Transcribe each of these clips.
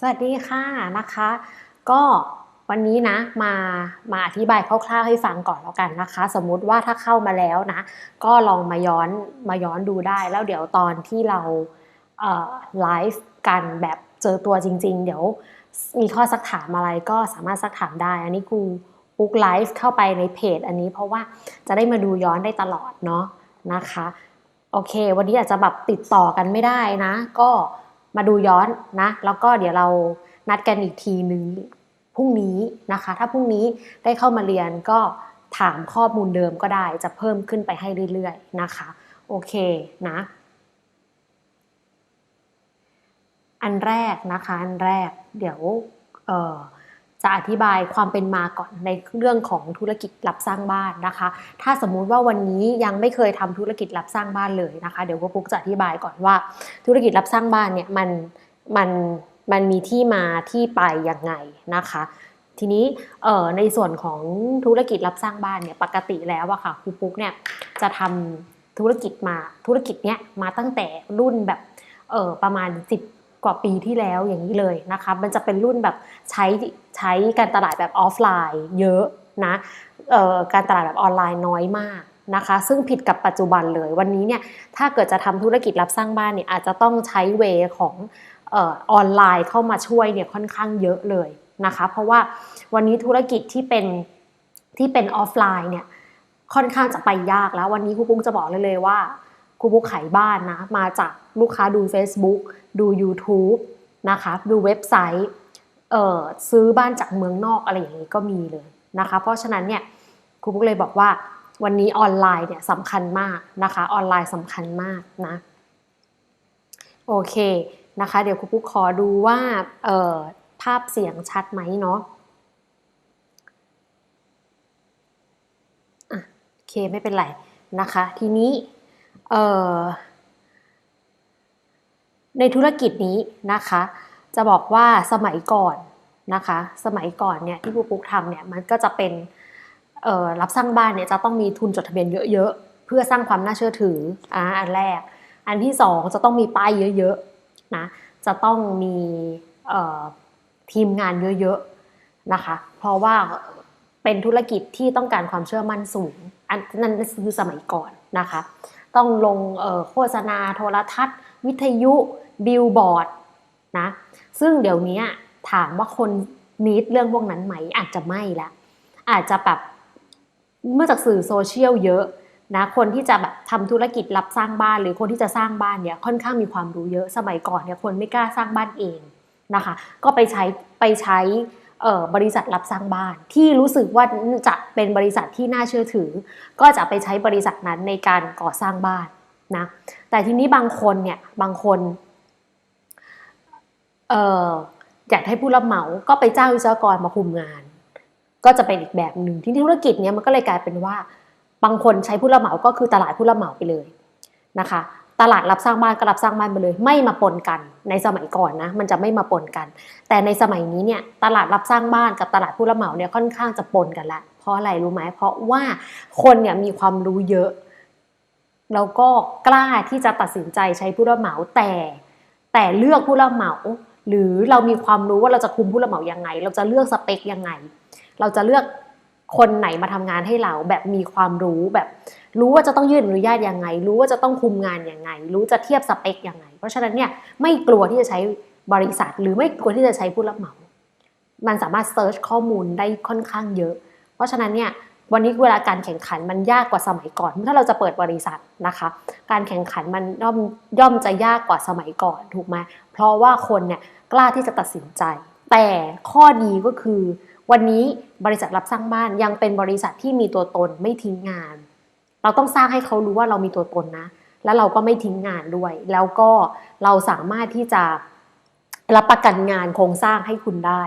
สวัสดีค่ะนะคะ ก็วันนี้นะมามาอธิบายคร่าวๆให้ฟังก่อนแล้วกันนะคะ สมมุติว่าถ้าเข้ามาแล้วนะ ก็ลองมาย้อนมาย้อนดูได้แล้วเดี๋ยวตอนที่เราไลฟ์กันแบบเจอตัวจริง ๆ เดี๋ยวมีข้อสักถามอะไรก็สามารถสักถามได้ อันนี้กูปุ๊กไลฟ์เข้าไปในเพจอันนี้เพราะว่าจะได้มาดูย้อนได้ตลอดเนาะนะคะ โอเค วันนี้อาจจะแบบติดต่อกันไม่ได้นะ ก็ มาดูย้อนนะ แล้วก็เดี๋ยวเรานัดกันอีกทีนึงพรุ่งนี้นะคะ ถ้าพรุ่งนี้ได้เข้ามาเรียนก็ถามข้อมูลเดิมก็ได้จะเพิ่มขึ้นไปให้เรื่อยๆนะคะ โอเคนะ อันแรกนะคะ อันแรกเดี๋ยวเออ จะอธิบายความเป็นมาก่อนในเรื่องของธุรกิจรับสร้างบ้านนะคะ ถ้าสมมุติว่าวันนี้ยังไม่เคยทำธุรกิจรับสร้างบ้านเลยนะคะ เดี๋ยวก็ปุ๊กจะอธิบายก่อนว่า ธุรกิจรับสร้างบ้านเนี่ยมันมันมันมีที่มาที่ไปยังไงนะคะ ทีนี้เอ่อในส่วนของธุรกิจรับสร้างบ้านเนี่ยปกติแล้วอะค่ะครูปุ๊กเนี่ยจะทำธุรกิจมาธุรกิจเนี้ยมาตั้งแต่รุ่นแบบเออประมาณ 10 กว่าปีที่แล้วอย่างนี้เลยนะคะมันจะเป็นรุ่นแบบใช้ใช้การตลาดแบบออฟไลน์เยอะนะการตลาดแบบออนไลน์น้อยมากนะคะ ซึ่งผิดกับปัจจุบันเลยวันนี้เนี่ยถ้าเกิดจะทำธุรกิจรับสร้างบ้านเนี่ยอาจจะต้องใช้เวของออนไลน์เข้ามาช่วยเนี่ยค่อนข้างเยอะเลยนะคะ เพราะว่าวันนี้ธุรกิจที่เป็นที่เป็นออฟไลน์เนี่ยค่อนข้างจะไปยากแล้ววันนี้ครูปุ้งจะบอกเลยเลยว่าครูปุ้งขายบ้านนะมาจากลูกค้าดู Facebook ดู YouTube นะคะดูเว็บไซต์เอ่อซื้อบ้านจากเมืองนอกอะไรอย่างนี้ก็มีเลยนะคะ เพราะฉะนั้นเนี่ยครูปุ๊กเลยบอกว่าวันนี้ออนไลน์เนี่ยสำคัญมากนะคะออนไลน์สำคัญมากนะโอเคนะคะเดี๋ยวครูปุ๊กขอดูว่าเอ่อภาพเสียงชัดไหมเนาะโอเคไม่เป็นไรนะคะ ทีนี้เอ่อ ในธุรกิจนี้นะคะ จะบอกว่าสมัยก่อนนะคะ สมัยก่อนเนี่ยที่ผู้ปุ๊กทำเนี่ยมันก็จะเป็นรับสร้างบ้านเนี่ยจะต้องมีทุนจดทะเบียนเยอะๆ เพื่อสร้างความน่าเชื่อถืออ่าอันแรก อันที่สองจะต้องมีป้ายเยอะๆนะจะต้องมีทีมงานเยอะๆนะคะ เพราะว่าเป็นธุรกิจที่ต้องการความเชื่อมั่นสูง อันนั้นคือสมัยก่อนนะคะ ต้องลงโฆษณาโทรทัศน์ วิทยุบิลบอร์ดนะซึ่งเดี๋ยวนี้ถามว่าคนนิดเรื่องพวกนั้นไหมอาจจะไม่ละอาจจะแบบเมื่อจากสื่อโซเชียลเยอะนะคนที่จะแบบทำธุรกิจรับสร้างบ้านหรือคนที่จะสร้างบ้านเนี่ยค่อนข้างมีความรู้เยอะสมัยก่อนเนี่ยคนไม่กล้าสร้างบ้านเองนะคะก็ไปใช้ไปใช้บริษัทรับสร้างบ้าน ที่รู้สึกว่าจะเป็นบริษัทที่น่าเชื่อถือ ก็จะไปใช้บริษัทนั้นในการก่อสร้างบ้าน นะแต่ทีนี้บางคนเนี่ยบางคนเอออยากให้ผู้รับเหมาก็ไปจ้างวิศวกรมาคุมงาน ก็จะเป็นอีกแบบหนึ่งที่ธุรกิจเนี้ยมันก็เลยกลายเป็นว่า บางคนใช้ผู้รับเหมาก็คือตลาดผู้รับเหมาไปเลยนะคะ ตลาดรับสร้างบ้านก็รับสร้างบ้านไปเลย ไม่มาปนกันในสมัยก่อนนะมันจะไม่มาปนกัน แต่ในสมัยนี้เนี่ยตลาดรับสร้างบ้านกับตลาดผู้รับเหมาเนี่ยค่อนข้างจะปนกันละเพราะอะไรรู้ไหมเพราะว่าคนเนี่ยมีความรู้เยอะ แล้วก็กล้าที่จะตัดสินใจใช้ผู้รับเหมาแต่ แต่เลือกผู้รับเหมา หรือเรามีความรู้ว่าเราจะคุมผู้รับเหมายังไง เราจะเลือกสเปคยังไง เราจะเลือกคนไหนมาทำงานให้เราแบบมีความรู้แบบ รู้ว่าจะต้องยื่นอนุญาตยังไง รู้ว่าจะต้องคุมงานยังไง รู้จะเทียบสเปคยังไง เพราะฉะนั้นเนี่ยไม่กลัวที่จะใช้บริษัท หรือไม่กลัวที่จะใช้ผู้รับเหมา มันสามารถเซิร์ชข้อมูลได้ค่อนข้างเยอะ เพราะฉะนั้นเนี่ย วันนี้เวลาการแข่งขันมันยากกว่าสมัยก่อน ถ้าเราจะเปิดบริษัทนะคะ การแข่งขันมันย่อมย่อมจะยากกว่าสมัยก่อนถูกไหมเพราะว่าคนเนี่ยกล้าที่จะตัดสินใจ แต่ข้อดีก็คือ วันนี้บริษัทรับสร้างบ้านยังเป็นบริษัทที่มีตัวตนไม่ทิ้งงาน เราต้องสร้างให้เขารู้ว่าเรามีตัวตนนะ แล้วเราก็ไม่ทิ้งงานด้วย แล้วก็เราสามารถที่จะรับประกันงานโครงสร้างให้คุณได้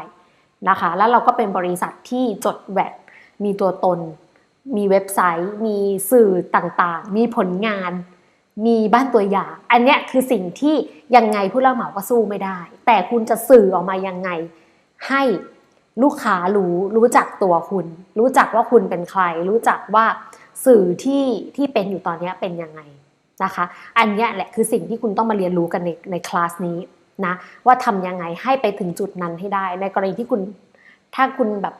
นะคะ แล้วเราก็เป็นบริษัทที่จดแวด มีตัวตน มีเว็บไซต์ มีสื่อต่างๆ มีผลงาน มีบ้านตัวอย่าง อันเนี้ยคือสิ่งที่ยังไงผู้รับเหมาก็สู้ไม่ได้ แต่คุณจะสื่อออกมายังไง ให้ลูกค้ารู้รู้จักตัวคุณ รู้จักว่าคุณเป็นใคร รู้จักว่าสื่อที่ที่เป็นอยู่ตอนนี้เป็นยังไงนะคะ อันนี้แหละคือสิ่งที่คุณต้องมาเรียนรู้กันในในคลาสนี้นะว่าทำยังไงให้ไปถึงจุดนั้นให้ได้ ในกรณีที่คุณถ้าคุณแบบ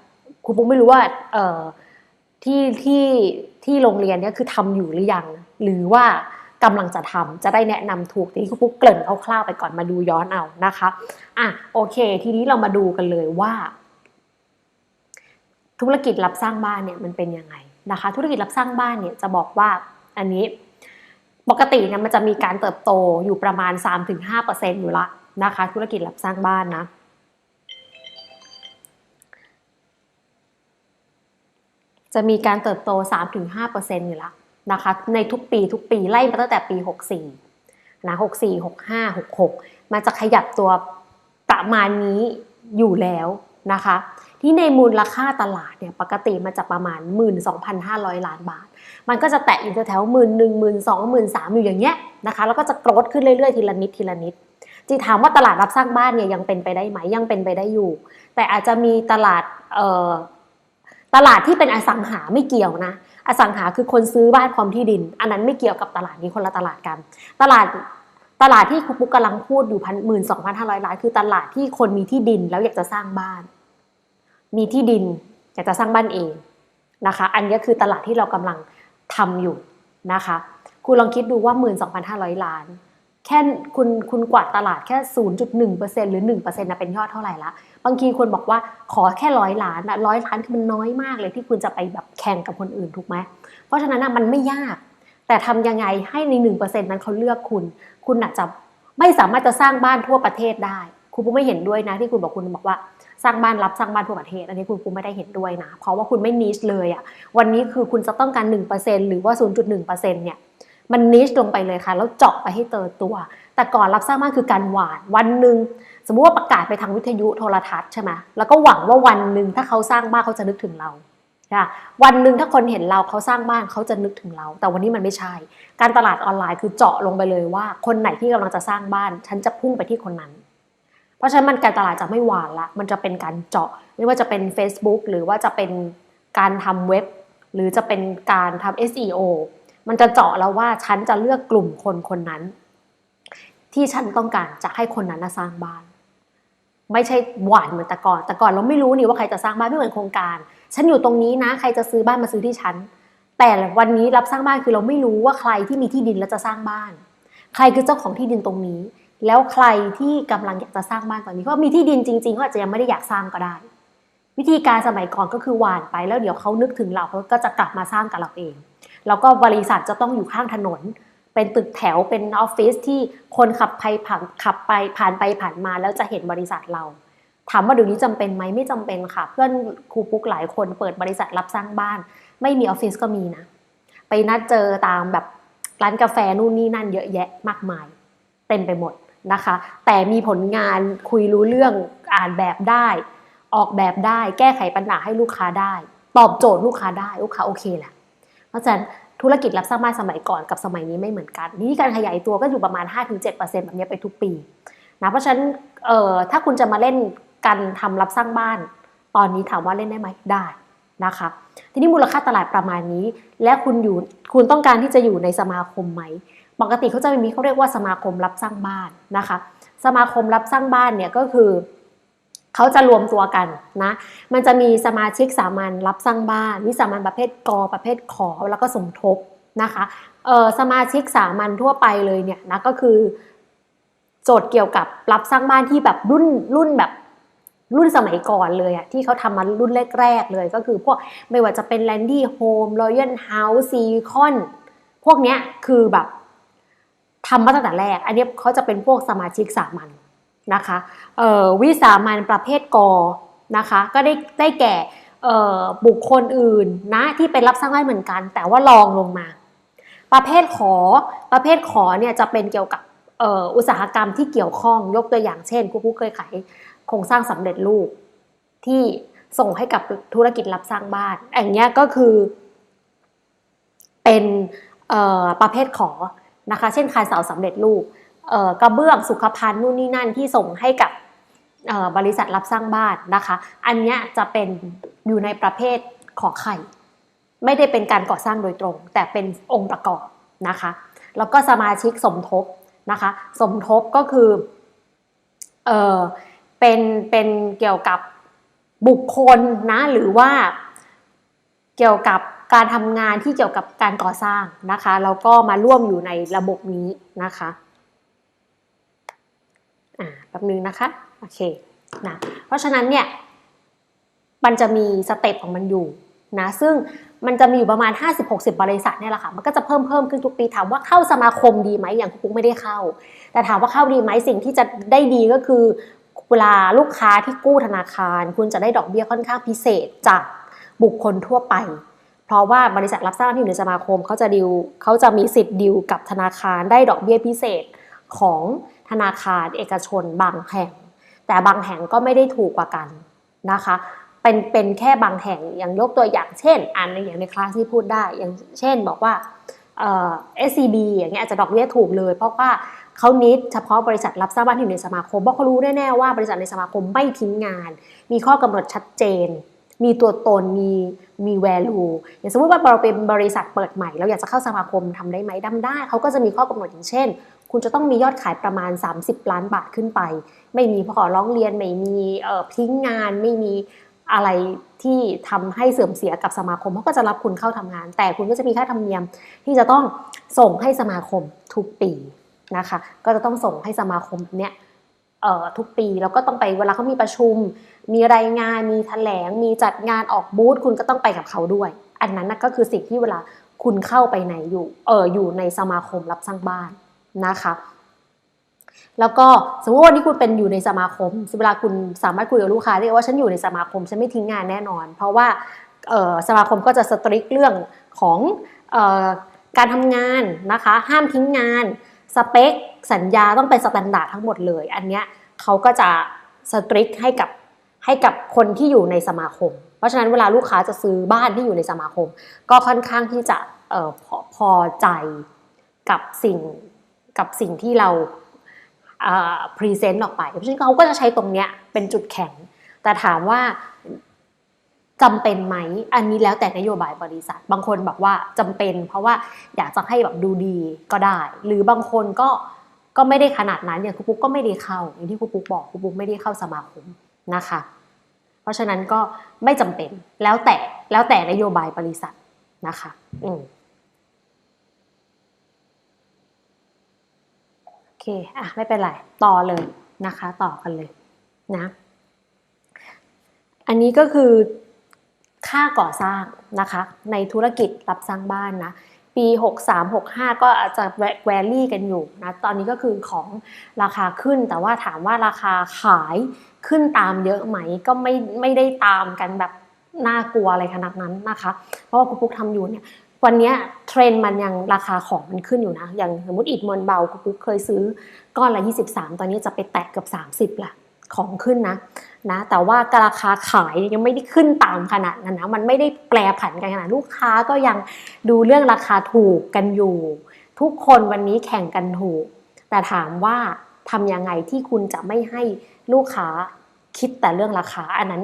คุณปุ๊กไม่รู้ว่าเอ่อที่ที่ที่โรงเรียนเนี่ยคือทำอยู่หรือยัง หรือว่ากำลังจะทำจะได้แนะนำถูกทีนี้คุณปุ๊กเกริ่นคร่าวๆไปก่อนมาดูย้อนเอานะคะอะโอเค ทีนี้เรามาดูกันเลยว่า ธุรกิจรับสร้างบ้านเนี่ยมันเป็นยังไงนะคะ ธุรกิจรับสร้างบ้านเนี่ยจะบอกว่าอันนี้ปกติเนี่ยมันจะมีการเติบโตอยู่ประมาณ 3-5%อยู่ละนะคะ ธุรกิจรับสร้างบ้านนะ จะมีการเติบโต 3-5%อยู่และนะคะในทุกปีทุกปีไล่มาตั้งแต่ปี 64นะ64 65 66 มันจะขยับตัวประมาณนี้อยู่แล้วนะคะ ที่ในมูลค่าตลาดเนี่ยปกติมันจะประมาณ 12,500 ล้านบาท มันก็จะแตะอยู่แถวๆหมื่นหนึ่งหมื่นสองหมื่นสามอยู่อย่างเงี้ยนะคะแล้วก็จะโกรธขึ้นเรื่อยๆทีละนิดทีละนิดจีถามว่าตลาดรับสร้างบ้านเนี่ยยังเป็นไปได้ไหมยังเป็นไปได้อยู่ แต่อาจจะมีตลาดเอ่อ ตลาดที่เป็นอสังหาไม่เกี่ยวนะ อสังหาคือคนซื้อบ้านพร้อมที่ดิน อันนั้นไม่เกี่ยวกับตลาดนี้คนละตลาดกัน ตลาดตลาดที่ครูปุ๊กกำลังพูดอยู่พันหมื่นสองพันห้าร้อยล้านคือตลาดที่คนมีที่ดินแล้วอยากจะสร้างบ้าน มีที่ดินอยากจะสร้างบ้านเองนะคะ อันนี้คือตลาดที่เรากำลังทำอยู่นะคะ คุณลองคิดดูว่า12,500ล้าน แค่คุณคุณกวาดตลาดแค่ 0.1%หรือ 1%นะเป็นยอดเท่าไหร่ละ บางทีคนบอกว่าขอแค่ร้อยล้านอะร้อยล้านคือมันน้อยมากเลยที่คุณจะไปแบบแข่งกับคนอื่นถูกไหม เพราะฉะนั้นนะมันไม่ยาก แต่ทำยังไงให้ใน 1%นั้นเขาเลือกคุณ คุณอาจจะไม่สามารถจะสร้างบ้านทั่วประเทศได้ คุณปุ๊ไม่เห็นด้วยนะที่คุณบอกคุณบอกว่าสร้างบ้านรับสร้างบ้านทั่วประเทศ อันนี้คุณปุ๊ไม่ได้เห็นด้วยนะ เพราะว่าคุณไม่นิชเลยอะวันนี้คือคุณจะต้องการ 1%หรือว่า 0.1%เนี่ย มันนิชลงไปเลยค่ะแล้วเจาะไปให้เติตัว แต่ก่อนรับสร้างบ้านคือการหวานวันหนึ่งสมมุติว่าประกาศไปทางวิทยุโทรทัศน์ใช่ไหมแล้วก็หวังว่าวันหนึ่งถ้าเขาสร้างบ้านเขาจะนึกถึงเราค่ะวันหนึ่งถ้าคนเห็นเราเขาสร้างบ้านเขาจะนึกถึงเรา แต่วันนี้มันไม่ใช่ การตลาดออนไลน์คือเจาะลงไปเลยว่า คนไหนที่กำลังจะสร้างบ้าน ฉันจะพุ่งไปที่คนนั้น เพราะฉะนั้นมันการตลาดจะไม่หวานละ มันจะเป็นการเจาะ ไม่ว่าจะเป็น Facebook หรือว่าจะเป็นการทำเว็บ หรือจะเป็นการทำ SEO มันจะเจาะแล้วว่าฉันจะเลือกกลุ่มคนคนนั้น ที่ฉันต้องการจะให้คนนั้นสร้างบ้าน ไม่ใช่หวานเหมือนแต่ก่อน แต่ก่อนเราไม่รู้นี่ว่าใครจะสร้างบ้านไม่เหมือนโครงการ ฉันอยู่ตรงนี้นะ ใครจะซื้อบ้านมาซื้อที่ฉัน แต่วันนี้รับสร้างบ้านคือเราไม่รู้ว่าใครที่มีที่ดินแล้วจะสร้างบ้าน ใครคือเจ้าของที่ดินตรงนี้ แล้วใครที่กำลังอยากจะสร้างบ้านตอนนี้ก็มีที่ดินจริงๆเขาอาจจะยังไม่ได้อยากสร้างก็ได้ วิธีการสมัยก่อนก็คือหวานไปแล้วเดี๋ยวเขานึกถึงเราเขาก็จะกลับมาสร้างกับเราเอง แล้วก็บริษัทจะต้องอยู่ข้างถนน เป็นตึกแถวเป็นออฟฟิศที่คนขับไปผ่านขับไปผ่านไปผ่านมาแล้วจะเห็นบริษัทเรา ถามว่าเดี๋ยวนี้จำเป็นไหมไม่จำเป็นค่ะ เพื่อนครูปุ๊กหลายคนเปิดบริษัทรับสร้างบ้าน ไม่มีออฟฟิศก็มีนะ ไปนัดเจอตามแบบร้านกาแฟนู่นนี่นั่นเยอะแยะมากมาย เต็มไปหมดนะคะ แต่มีผลงานคุยรู้เรื่องอ่านแบบได้ ออกแบบได้ แก้ไขปัญหาให้ลูกค้าได้ ตอบโจทย์ลูกค้าได้ลูกค้าโอเคแหละ เพราะฉะนั้นธุรกิจรับสร้างบ้านสมัยก่อนกับสมัยนี้ไม่เหมือนกัน นี่การขยายตัวก็อยู่ประมาณ 5-7%แบบนี้ไปทุกปีนะเพราะฉะนั้นเอ่อถ้าคุณจะมาเล่นการทำรับสร้างบ้าน ตอนนี้ถามว่าเล่นได้ไหมได้นะคะทีนี้มูลค่าตลาดประมาณนี้ และคุณอยู่คุณต้องการที่จะอยู่ในสมาคมไหมปกติเขาจะมีเขาเรียกว่าสมาคมรับสร้างบ้านนะคะ สมาคมรับสร้างบ้านเนี่ยก็คือ เขาจะรวมตัวกันนะ มันจะมีสมาชิกสามัญรับสร้างบ้าน วิสามัญประเภทกอประเภทขอแล้วก็สมทบนะคะเออสมาชิกสามัญทั่วไปเลยเนี่ยนะก็คือ โจทย์เกี่ยวกับรับสร้างบ้านที่แบบรุ่นรุ่นแบบรุ่นสมัยก่อนเลยอะที่เขาทำมารุ่นแรกๆเลยก็คือพวกไม่ว่าจะเป็นแลนดี้โฮมรอยัลเฮาส์ซีคอนพวกเนี้ยคือแบบทำมาตั้งแต่แรก อันนี้เขาจะเป็นพวกสมาชิกสามัญ นะคะวิสามันประเภทกอนะคะก็ได้ได้แก่บุคคลอื่นนะที่เป็นรับสร้างบ้านเหมือนกัน แต่ว่าลองลงมา ประเภทขอประเภทขอเนี่ยจะเป็นเกี่ยวกับอ,อ,อุตสาหกรรมที่เกี่ยวข้องยกตัวอย่างเช่นครูผู้เคยขายโครงสร้างสำเร็จรูปที่ส่งให้กับธุรกิจรับสร้างบ้านอย่างเงี้ยก็คือ เป็นประเภทขอนะคะ เช่นขายเสาสำเร็จรูป กระเบื้องสุขภัณฑ์นู่นนี่นั่นที่ส่งให้กับบริษัทรับสร้างบ้านนะคะ อันนี้จะเป็นอยู่ในประเภทขอไข่ ไม่ได้เป็นการก่อสร้างโดยตรง แต่เป็นองค์ประกอบนะคะ แล้วก็สมาชิกสมทบนะคะ สมทบก็คือเออเป็นเป็นเกี่ยวกับบุคคลนะหรือว่าเกี่ยวกับการทำงานที่เกี่ยวกับการก่อสร้างนะคะแล้วก็มาร่วมอยู่ในระบบนี้นะคะ อ่าแป๊บนึงนะคะ โอเคนะเพราะฉะนั้นเนี่ยมันจะมีสเต็ปของมันอยู่นะซึ่งมันจะมีอยู่ประมาณ 50-60 บริษัทเนี่ยแหละค่ะ มันก็จะเพิ่มเพิ่มขึ้นทุกปีถามว่าเข้าสมาคมดีไหมอย่างคุณปุ๊กไม่ได้เข้า แต่ถามว่าเข้าดีไหมสิ่งที่จะได้ดีก็คือ เวลาลูกค้าที่กู้ธนาคาร คุณจะได้ดอกเบี้ยค่อนข้างพิเศษจากบุคคลทั่วไป เพราะว่าบริษัทรับสร้างที่อยู่ในสมาคมเขาจะดิวเขาจะมีสิทธิ์ดิวกับธนาคารได้ดอกเบี้ยพิเศษของ ธนาคารเอกชนบางแห่ง แต่บางแห่งก็ไม่ได้ถูกกว่ากันนะคะ เป็นเป็นแค่บางแห่งอย่างยกตัวอย่างเช่นอันในอย่างในคลาสที่พูดได้อย่างเช่นบอกว่าเอ่อ SCB อย่างเงี้ยอาจจะดอกเบี้ยถูกเลย เพราะว่าเขานิดเฉพาะบริษัทรับสร้างบ้านที่อยู่ในสมาคมเพราะเขารู้แน่ๆว่าบริษัทในสมาคมไม่ทิ้งงาน มีข้อกำหนดชัดเจน มีตัวตนมีมี value อย่างสมมติว่าเราเป็นบริษัทเปิดใหม่ เราอยากจะเข้าสมาคมทำได้ไหมดำได้เขาก็จะมีข้อกำหนดอย่างเช่น คุณจะต้องมียอดขายประมาณ 30 ล้านบาทขึ้นไป ไม่มีขอร้องเรียน ไม่มีเอ่อทิ้งงาน ไม่มีอะไรที่ทำให้เสื่อมเสียกับสมาคมเขาก็จะรับคุณเข้าทำงาน แต่คุณก็จะมีค่าธรรมเนียมที่จะต้องส่งให้สมาคมทุกปีนะคะ ก็จะต้องส่งให้สมาคมเนี้ยทุกปีแล้วก็ต้องไปเวลาเขามีประชุม มีรายงาน มีแถลง มีจัดงานออกบูธคุณก็ต้องไปกับเขาด้วย อันนั้นนะก็คือสิ่งที่เวลาคุณเข้าไปไหนอยู่เอออยู่ในสมาคมรับสร้างบ้าน นะคะแล้วก็สมมติวันนี้คุณเป็นอยู่ในสมาคมเวลาคุณสามารถคุยกับลูกค้าได้ว่าฉันอยู่ในสมาคมฉันไม่ทิ้งงานแน่นอน เพราะว่าสมาคมก็จะสตริกเรื่องของออการทำงานนะคะ ห้ามทิ้งงาน สเปค สัญญาต้องเป็นสแตนดาร์ดทั้งหมดเลย อันเนี้ยเขาก็จะสตริกให้กับให้กับคนที่อยู่ในสมาคม เพราะฉะนั้นเวลาลูกค้าจะซื้อบ้านที่อยู่ในสมาคม ก็ค่อนข้างที่จะออพอพอใจกับสิ่ง กับสิ่งที่เราพรีเซนต์ออกไป เพราะฉะนั้นเขาก็จะใช้ตรงเนี้ยเป็นจุดแข็ง แต่ถามว่าจำเป็นไหม อันนี้แล้วแต่นโยบายบริษัท บางคนบอกว่าจำเป็น เพราะว่าอยากจะให้แบบดูดีก็ได้ หรือบางคนก็ก็ไม่ได้ขนาดนั้นอย่างครูปุ๊กก็ไม่ได้เข้าอย่างที่ครูปุ๊กบอกครูปุ๊กไม่ได้เข้าสมาคมนะคะ เพราะฉะนั้นก็ไม่จำเป็นแล้วแต่แล้วแต่นโยบายบริษัทนะคะ อืม โอ เคอะไม่เป็นไร ต่อเลยนะคะ ต่อกันเลยนะ อันนี้ก็คือค่าก่อสร้างนะคะ ในธุรกิจรับสร้างบ้านนะ ปี 63 65 ก็อาจจะแวรี่กันอยู่นะ ตอนนี้ก็คือของราคาขึ้น แต่ว่าถามว่าราคาขายขึ้นตามเยอะไหม ก็ไม่ไม่ได้ตามกันแบบน่ากลัวอะไรขนาดนั้นนะคะ เพราะว่าคุณปุ๊กทำอยู่เนี่ย วันนี้เทรนมันยังราคาของมันขึ้นอยู่นะ อย่างสมมติอิฐมวลเบากุ๊กเคยซื้อก้อนละ 23 ตอนนี้จะไปแตะเกือบ30ละของขึ้นนะนะ แต่ว่าราคาขายยังไม่ได้ขึ้นตามขนาดนั้นนะ มันไม่ได้แปรผันกันขนาดลูกค้าก็ยังดูเรื่องราคาถูกกันอยู่ ทุกคนวันนี้แข่งกันถูก แต่ถามว่าทำยังไงที่คุณจะไม่ให้ลูกค้าคิดแต่เรื่องราคา อันนั้น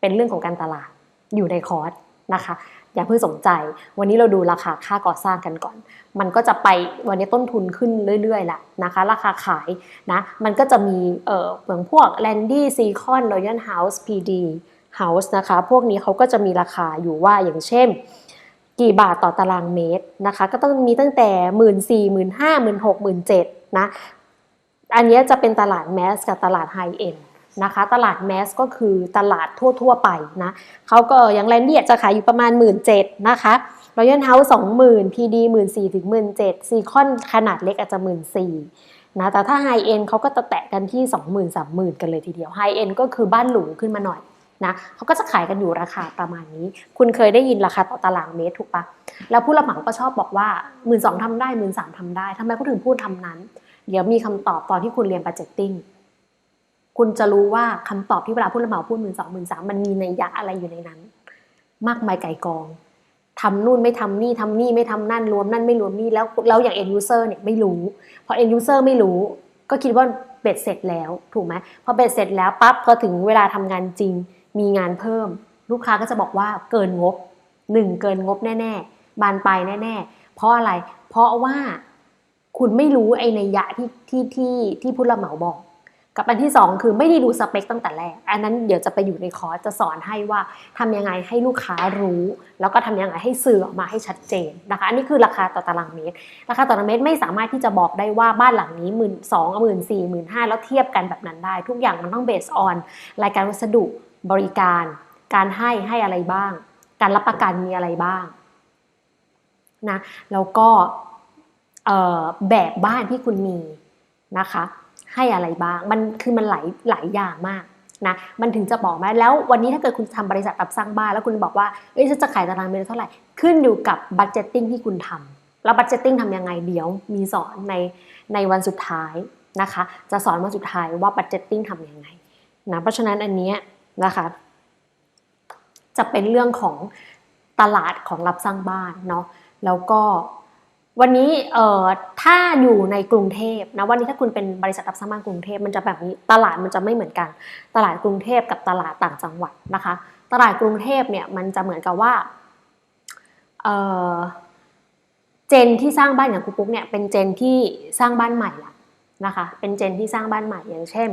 เป็นเรื่องของการตลาดอยู่ในคอร์สนะคะ อย่าเพิ่งสนใจ วันนี้เราดูราคาค่าก่อสร้างกันก่อน มันก็จะไปวันนี้ต้นทุนขึ้นเรื่อยๆแหละนะคะ ราคาขายนะ มันก็จะมีเอ่อเหมือนพวก Landy s e c o n Royal House PD House นะคะ พวกนี้เขาก็จะมีราคาอยู่ว่าอย่างเช่น กี่บาทต่อตารางเมตรนะคะ ก็ต้องมีตั้งแต่หมื่นสี่หมื่นห้าหมื่นหกหมื่นเจ็ดนะ อันนี้จะเป็นตลาดแมสกับตลาดไฮเอ็น นะคะ ตลาดแมสก็คือตลาดทั่ว ๆ ไปนะเขาก็อย่างแลนดี้จะขายอยู่ประมาณ 1 7ื่นนะคะรอยัลเฮาส์สองหมื่นพีดีหมื่นสี่ถึงหมื่นเจ็ดซีคอนขนาดเล็กอาจจะหมื่นสี่นะแต่ถ้าไฮเอ็นเขาก็จะแตะกันที่ 2 0 0 0 0 3 0 0 0 0กันเลยทีเดียวไฮเอ็นก็คือบ้านหรูขึ้นมาหน่อยนะเขาก็จะขายกันอยู่ราคาประมาณนี้ คุณเคยได้ยินราคาต่อตารางเมตรถูกปะแล้วผู้รับเหมาก็ชอบบอกว่าหมื่นสองทำได้หมื่นสามทำได้ทำไมเขาถึงพูดทำนั้น เดี๋ยวมีคำตอบตอนที่คุณเรียน budgeting คุณจะรู้ว่าคำตอบที่เวลาผู้รับเหมาพูดหมื่นสองหมื่นสามมันมีในยะอะไรอยู่ในนั้น มากมายไก่กองทำนู่นไม่ทำนี่ทำนี่ไม่ทำนั่นรวมนั่นไม่รวมนี่แล้วแล้วอย่าง end user เนี่ยไม่รู้ พอ end user ไม่รู้ ก็คิดว่าเบ็ดเสร็จแล้วถูกไหมพอเบ็ดเสร็จแล้วปั๊บพอถึงเวลาทำงานจริง มีงานเพิ่ม ลูกค้าก็จะบอกว่าเกินงบหนึ่งเกินงบแน่ๆ บานปลายแน่ๆ เพราะอะไร เพราะว่าคุณไม่รู้ไอ้ในยะที่ที่ที่ที่ผู้รับเหมาบอก กับอันที่สองคือไม่ได้ดูสเปคตั้งแต่แรก อันนั้นเดี๋ยวจะไปอยู่ในคอร์สจะสอนให้ว่าทำยังไงให้ลูกค้ารู้ แล้วก็ทำยังไงให้สื่อออกมาให้ชัดเจนนะคะอันนี้คือราคาต่อตารางเมตร ราคาต่อตารางเมตรไม่สามารถที่จะบอกได้ว่าบ้านหลังนี้หมื่นสองหมื่นสี่หมื่นห้าแล้วเทียบกันแบบนั้นได้ ทุกอย่างมันต้องเบสออนรายการวัสดุบริการ การให้ให้อะไรบ้าง การรับประกันมีอะไรบ้างนะแล้วก็แบบบ้านที่คุณมีนะคะ ให้อะไรบ้าง มันคือมันหลายหลายอย่างมากนะมันถึงจะบอกมาแล้ววันนี้ถ้าเกิดคุณทำบริษัทรับสร้างบ้านแล้วคุณบอกว่าเอ้ยจะขายตารางเมตรเท่าไหร่ขึ้นอยู่กับบัตเจตติ้งที่คุณทำแล้วบัตเจตติ้งทำยังไงเดี๋ยวมีสอนในในวันสุดท้ายนะคะ จะสอนวันสุดท้ายว่าบัตเจตติ้งทำยังไงนะเพราะฉะนั้นอันนี้นะคะ จะเป็นเรื่องของตลาดของรับสร้างบ้านเนาะแล้วก็ วันนี้เอ่อถ้าอยู่ในกรุงเทพนะวันนี้ถ้าคุณเป็นบริษัทรับสร้างบ้านกรุงเทพมันจะแบบนี้ตลาดมันจะไม่เหมือนกัน ตลาดกรุงเทพกับตลาดต่างจังหวัดนะคะ ตลาดกรุงเทพเนี่ยมันจะเหมือนกับว่าเอ่อเจนที่สร้างบ้านอย่างครูปุ๊กเนี่ยเป็นเจนที่สร้างบ้านใหม่ละนะคะ เป็นเจนที่สร้างบ้านใหม่อย่างเช่น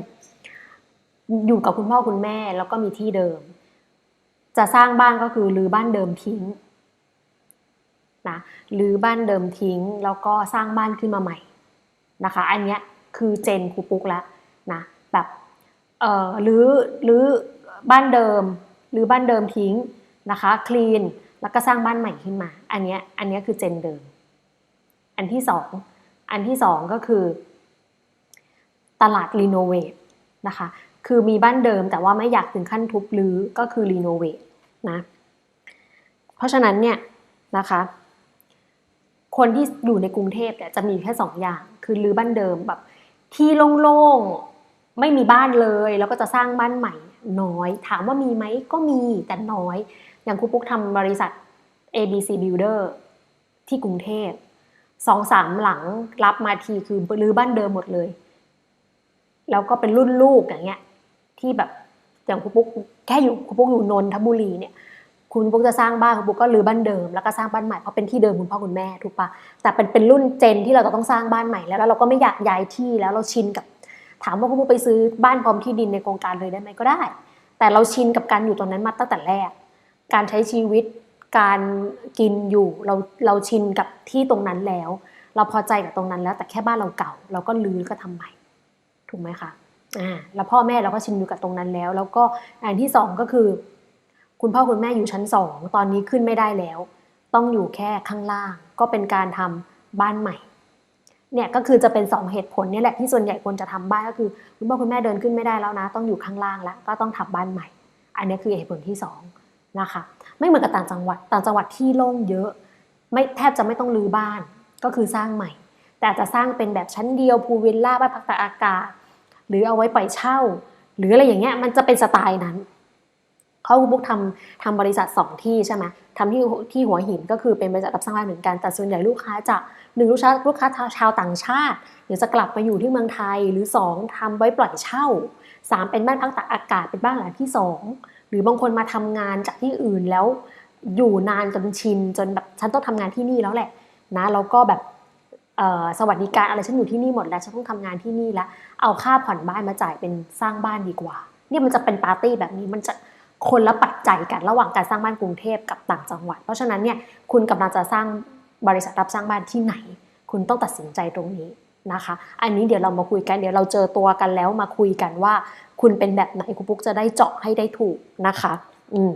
อยู่กับคุณพ่อคุณแม่แล้วก็มีที่เดิม จะสร้างบ้านก็คือรื้อบ้านเดิมทิ้ง นะรื้อบ้านเดิมทิ้งแล้วก็สร้างบ้านขึ้นมาใหม่นะคะ อันเนี้ยคือเจนครูปุ๊กแล้วนะแบบเอ่อรื้อรื้อบ้านเดิมหรือบ้านเดิมทิ้งนะคะคลีนแล้วก็สร้างบ้านใหม่ขึ้นมา อันเนี้ยอันเนี้ยคือเจนเดิม อันที่สองอันที่สองก็คือ ตลาดรีโนเวทนะคะคือมีบ้านเดิมแต่ว่าไม่อยากถึงขั้นทุบรื้อก็คือรีโนเวทนะเพราะฉะนั้นเนี่ยนะคะ คนที่อยู่ในกรุงเทพเนี่ยจะมีแค่สองอย่าง คือรื้อบ้านเดิมแบบที่โล่งๆไม่มีบ้านเลย แล้วก็จะสร้างบ้านใหม่น้อย ถามว่ามีไหมก็มีแต่น้อย อย่างครูปุ๊กทำบริษัท ABC Builder ที่กรุงเทพสองสามหลังรับมาทีคือรื้อบ้านเดิมหมดเลย แล้วก็เป็นรุ่นลูกอย่างเงี้ย ที่แบบอย่างครูปุ๊กแค่อยู่ครูปุ๊กอยู่นนทบุรีเนี่ย คุณปุ๊กจะสร้างบ้านคุณปุ๊กก็รื้อบ้านเดิมแล้วก็สร้างบ้านใหม่เพราะเป็นที่เดิมคุณพ่อคุณแม่ถูกปะแต่เป็นเป็นรุ่นเจนที่เราจะต้องสร้างบ้านใหม่แล้วแล้วเราก็ไม่อยากย้ายที่แล้วเราชินกับ ถามว่าคุณปุ๊กไปซื้อบ้านพร้อมที่ดินในโครงการเลยได้ไหมก็ได้ แต่เราชินกับการอยู่ตรงนั้นมาตั้งแต่แรก การใช้ชีวิต การกินอยู่เราเราชินกับที่ตรงนั้นแล้ว เราพอใจกับตรงนั้นแล้ว แต่แค่บ้านเราเก่า เราก็รื้อก็ทำใหม่ถูกไหมคะอ่าแล้วพ่อแม่เราก็ชินอยู่กับตรงนั้นแล้ว แล้วก็อันที่สองก็คือ คุณพ่อคุณแม่อยู่ชั้นสองตอนนี้ขึ้นไม่ได้แล้ว ต้องอยู่แค่ข้างล่าง ก็เป็นการทำบ้านใหม่เนี่ยก็คือจะเป็นสองเหตุผลเนี่ยแหละที่ส่วนใหญ่คนจะทำบ้านก็คือ คุณพ่อคุณแม่เดินขึ้นไม่ได้แล้วนะ ต้องอยู่ข้างล่างแล้วก็ต้องทำบ้านใหม่ อันนี้คือเหตุผลที่สองนะคะไม่เหมือนกับต่างจังหวัดต่างจังหวัดที่โล่งเยอะ ไม่แทบจะไม่ต้องรื้อบ้านก็คือสร้างใหม่ แต่อาจจะสร้างเป็นแบบชั้นเดียวพูลวิลล่าบ้านพักตากอากาศ หรือเอาไว้ปล่อยเช่า หรืออะไรอย่างเงี้ยมันจะเป็นสไตล์นั้น เขาบุ๊กทำทำบริษัทสองที่ใช่ไหมทำที่ที่หัวหินก็คือเป็นบริษัทรับสร้างบ้านเหมือนกันแต่ส่วนใหญ่ลูกค้าจะหนึ่งลูกค้าลูกค้าชาวต่างชาติเดี๋ยวจะกลับมาอยู่ที่เมืองไทยหรือสองทำไว้ปล่อยเช่าสามเป็นบ้านพักตากอากาศเป็นบ้านหลังที่สองหรือบางคนมาทำงานจากที่อื่นแล้ว อยู่นานจนชินจนแบบฉันต้องทำงานที่นี่แล้วแหละนะแล้วก็แบบสวัสดิการอะไรฉันอยู่ที่นี่หมดแล้วฉันต้องทำงานที่นี่แล้วเอาค่าผ่อนบ้านมาจ่ายเป็นสร้างบ้านดีกว่าเนี่ยมันจะเป็นปาร์ตี้แบบนี้มันจะ คนละปัจจัยกันระหว่างการสร้างบ้านกรุงเทพกับต่างจังหวัด เพราะฉะนั้นเนี่ยคุณกำลังจะสร้างบริษัทรับสร้างบ้านที่ไหน คุณต้องตัดสินใจตรงนี้นะคะ อันนี้เดี๋ยวเรามาคุยกันเดี๋ยวเราเจอตัวกันแล้วมาคุยกันว่า คุณเป็นแบบไหนคุณปุ๊กจะได้เจาะให้ได้ถูกนะคะ อืม